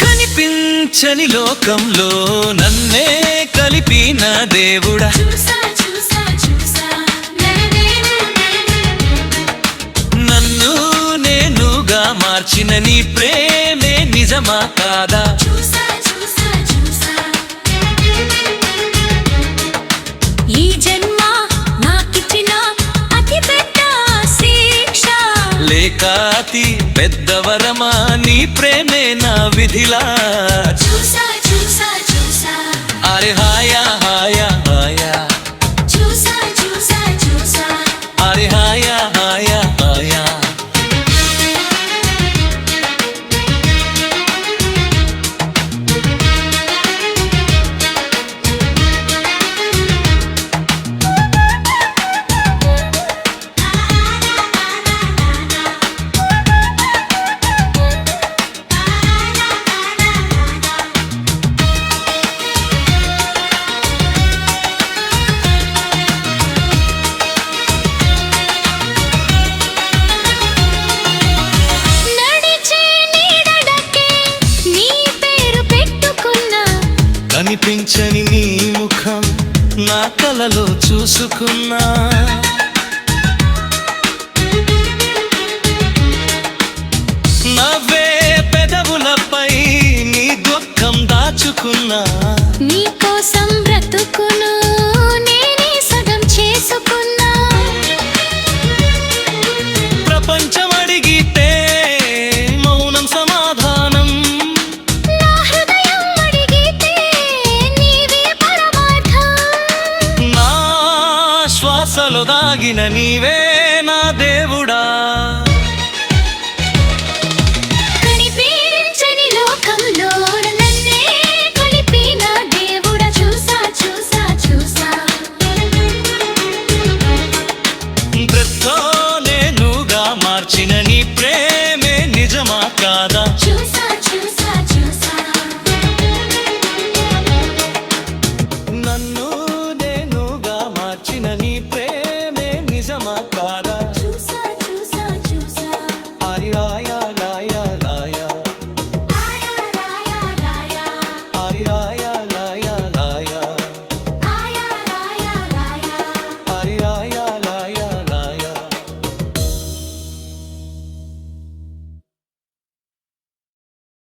కనిపించని లోకంలో నన్నే కలిపిన దేవుడా. నీ ప్రేమే నిజమా కాదా? ఈ జన్మ నాకిచ్చిన అతి పెద్ద శిక్ష. లేక అతి పెద్దవరమా నీ ప్రేమే నా విధిలా. కనిపించని నీ ముఖం నా కలలో చూసుకున్నా. నవ్వే పెదవులపై నీ దుఃఖం దాచుకున్నా. నీ కోసం బ్రతుకును నేనే సగం చేసుకున్నా. ప్రపంచం ఆశలు దాగిన నీవే నా దేవుడా. మార్చిన నీ ప్రేమే నిజమా కాదా? చూసా